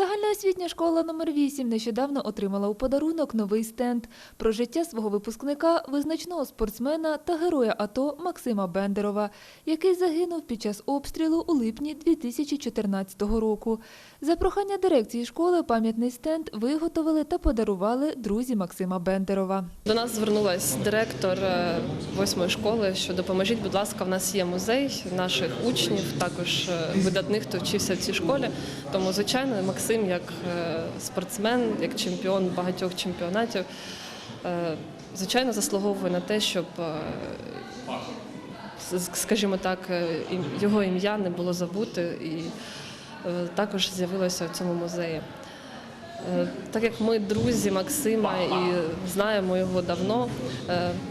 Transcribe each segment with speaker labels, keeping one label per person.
Speaker 1: Загальноосвітня школа номер 8 нещодавно отримала у подарунок новий стенд про життя свого випускника, визначного спортсмена та героя АТО Максима Бендерова, який загинув під час обстрілу у липні 2014 року. За прохання дирекції школи пам'ятний стенд виготовили та подарували друзі Максима Бендерова.
Speaker 2: До нас звернулась директор е, восьмої школи, що допоможіть, будь ласка, в нас є музей наших учнів, також е, видатних, хто вчився в цій школі. Тому, звичайно, Максим, як е, спортсмен, як чемпіон багатьох чемпіонатів, е, звичайно, заслуговує на те, щоб, е, скажімо так, його ім'я не було забуте і також з'явилося в цьому музеї. Так як ми друзі Максима і знаємо його давно,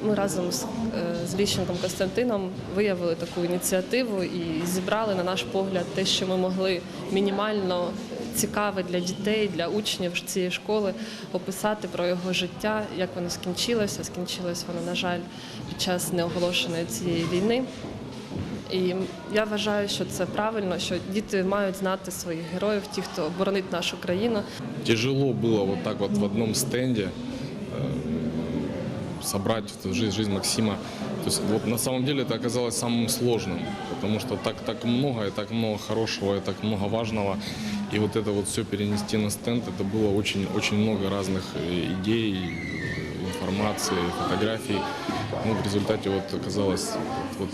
Speaker 2: ми разом з Ліщенком Костянтином виявили таку ініціативу і зібрали, на наш погляд, те, що ми могли мінімально цікаве для дітей, для учнів цієї школи описати про його життя, як воно скінчилося. Скінчилось воно, на жаль, під час неоголошеної цієї війни. І я вважаю, що це правильно, що діти мають знати своїх героїв, ті, хто боронить нашу країну.
Speaker 3: Тяжело было вот так вот в одном стенде э, собрать эту жизнь, жизнь Максима. То есть вот на самом деле это оказалось самым сложным, потому что так, так много, и так много хорошего, и так много важного. И вот это вот все перенести на стенд, это было очень, очень много разных э, идей, информации, фотографий. Ну, в результате вот оказалось, вот,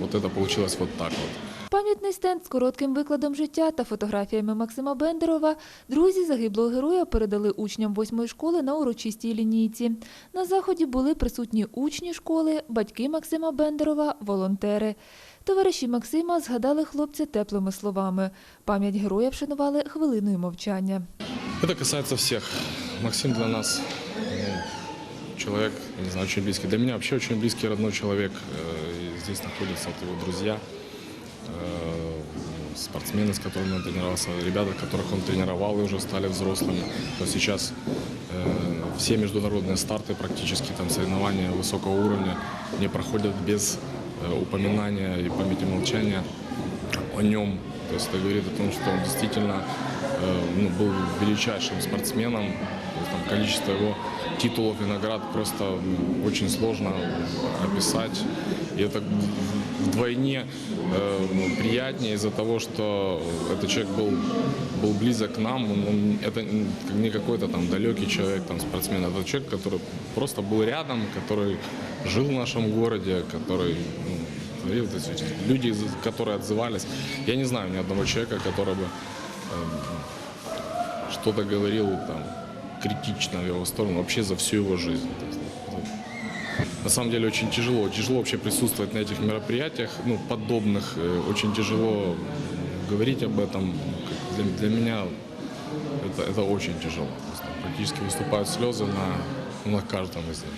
Speaker 3: вот это получилось вот так вот.
Speaker 1: Пам'ятний стенд з коротким викладом життя та фотографіями Максима Бендерова друзі загиблого героя передали учням восьмої школи на урочистій лінійці. На заході були присутні учні школи, батьки Максима Бендерова, волонтери. Товариші Максима згадали хлопця теплими словами. Пам'ять героя вшанували хвилиною мовчання.
Speaker 3: Это касается всех. Максим для нас ну, человек, не знаю, очень близкий. Для меня вообще очень близкий родной человек. Э, и Здесь находятся вот его друзья, э, спортсмены, с которыми он тренировался, ребята, которых он тренировал и уже стали взрослыми. То сейчас э, все международные старты, практически там соревнования высокого уровня, не проходят без э, упоминания и памяти молчания О нем. То есть это говорит о том, что он действительно э, ну, был величайшим спортсменом. Там, количество его титулов и наград просто очень сложно описать. И это вдвойне э, приятнее из-за того, что этот человек был, был близок к нам. Он, он- это не какой-то там далекий человек, там, спортсмен. Это человек, который просто был рядом, который жил в нашем городе, который ну, творил. То есть люди, которые отзывались. Я не знаю ни одного человека, который бы эм, что-то говорил там критично в его сторону вообще за всю его жизнь. Это на самом деле очень тяжело. Тяжело вообще присутствовать на этих мероприятиях, ну, подобных. Э, Очень тяжело говорить об этом. Для, для меня это, это очень тяжело. Практически выступают слезы на, ну, на каждом из них.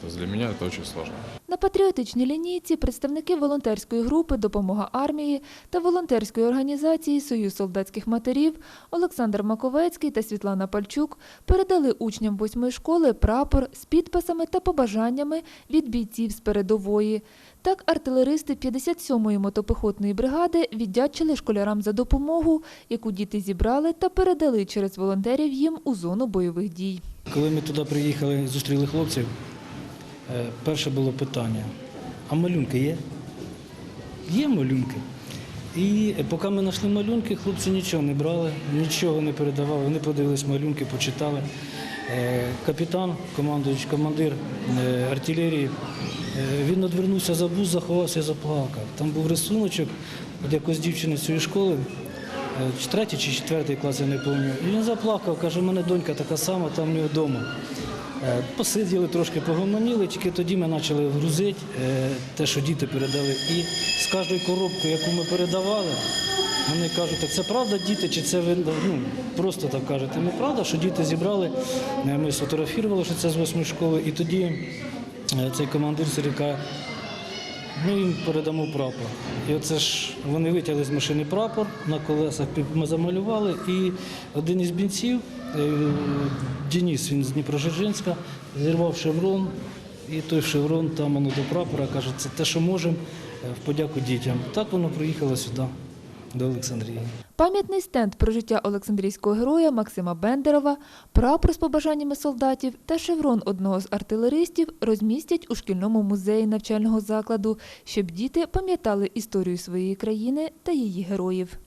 Speaker 3: То есть для меня это очень сложно.
Speaker 1: На патріотичній лінійці представники волонтерської групи Допомога армії та волонтерської організації Союз солдатських матерів Олександр Маковецький та Світлана Пальчук передали учням восьмої школи прапор з підписами та побажаннями від бійців з передової. Так, артилеристи 57-ї мотопехотної бригади віддячили школярам за допомогу, яку діти зібрали та передали через волонтерів їм у зону бойових дій.
Speaker 4: Коли ми туди приїхали зустріли хлопців, перше було питання: а малюнки є? Є малюнки. І поки ми знайшли малюнки, хлопці нічого не брали, нічого не передавали. Вони подивились малюнки, почитали. Е, Капітан, командуючий командир е, артилерії, е, він одвернувся за бус, заховався і заплакав. Там був рисуночок от якось дівчини з цієї школи, е, третій чи четвертий клас, я не пам'ятаю. І він заплакав, каже, у мене донька така сама, там в нього вдома. Е, Посиділи трошки, погомоніли, тільки тоді ми почали грузити е, те, що діти передали. І з кожної коробки, яку ми передавали, вони кажуть, це правда діти, чи це ви ну, просто так кажете? Ми правда, що діти зібрали, Е, ми сфотографували, що це з восьмої школи, і тоді цей командир Сиріка ми їм передамо прапор. І оце ж вони витягли з машини прапор на колесах, ми замалювали, і один із бійців, Деніс, він з Дніпрожижинська, зірвав шеврон, і той шеврон там воно до прапора каже, це те, що можемо, е, в подяку дітям. Так воно приїхало сюди. До Олександрії.
Speaker 1: Пам'ятний стенд про життя Олександрійського героя Максима Бендерова, прапор з побажаннями солдатів та шеврон одного з артилеристів розмістять у шкільному музеї навчального закладу, щоб діти пам'ятали історію своєї країни та її героїв.